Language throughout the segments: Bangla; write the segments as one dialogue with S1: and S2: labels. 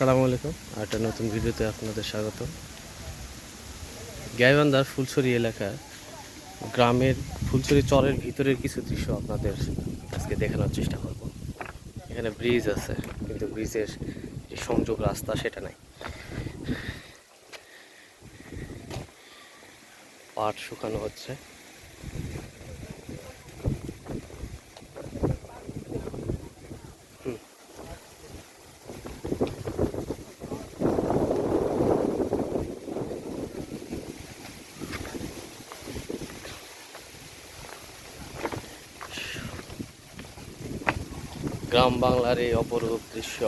S1: আসসালামু আলাইকুম। একটা নতুন ভিডিওতে আপনাদের স্বাগত গাইবান্ধার ফুলছড়ি এলাকার গ্রামের ফুলছড়ি চরের ভিতরের কিছু দৃশ্য আপনাদের আজকে দেখানোর চেষ্টা করব। এখানে ব্রিজ আছে, কিন্তু ব্রিজের যে সংযোগ রাস্তা সেটা নাই। পাট শুকানো হচ্ছে। গ্রাম বাংলার এই অপরূপ দৃশ্য।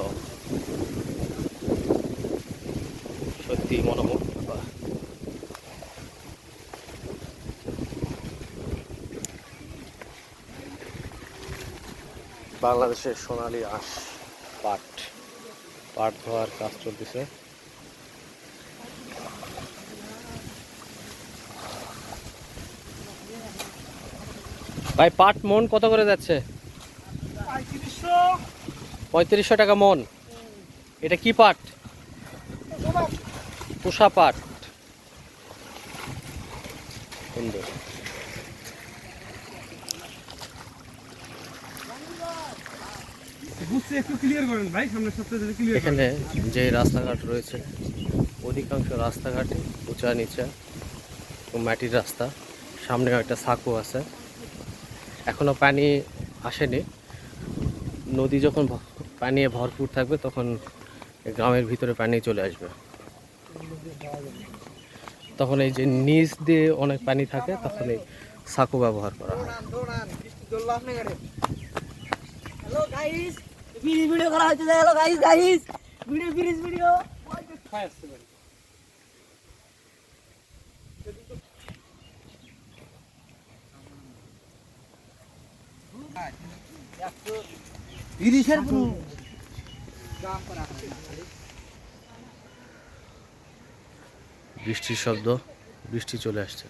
S1: সত্যি মনোমুগ্ধকর বাংলাদেশের সোনালী আঁশ পাট পাট ধোয়ার কাজ চলতেছে। ভাই, পাট মন কত করে যাচ্ছে? পঁয়ত্রিশশো টাকা মন। এটা কি পাট? তুষা পাট। সুন্দর। এখানে যে রাস্তাঘাট রয়েছে অধিকাংশ রাস্তাঘাটে উঁচা নিচা মাটির রাস্তা। সামনে একটা সাঁকো আছে। এখনও পানি আসেনি। নদী যখন ভ- পানি ভরপুর থাকবে, তখন গ্রামের ভিতরে পানি চলে আসবে। তখন এই যে নিচ দিয়ে অনেক পানি থাকে, তখন এই সাঁকো ব্যবহার করা হয়।
S2: ফিনিশ ভিডিও
S1: বৃষ্টির শব্দ বৃষ্টি চলে আসছে।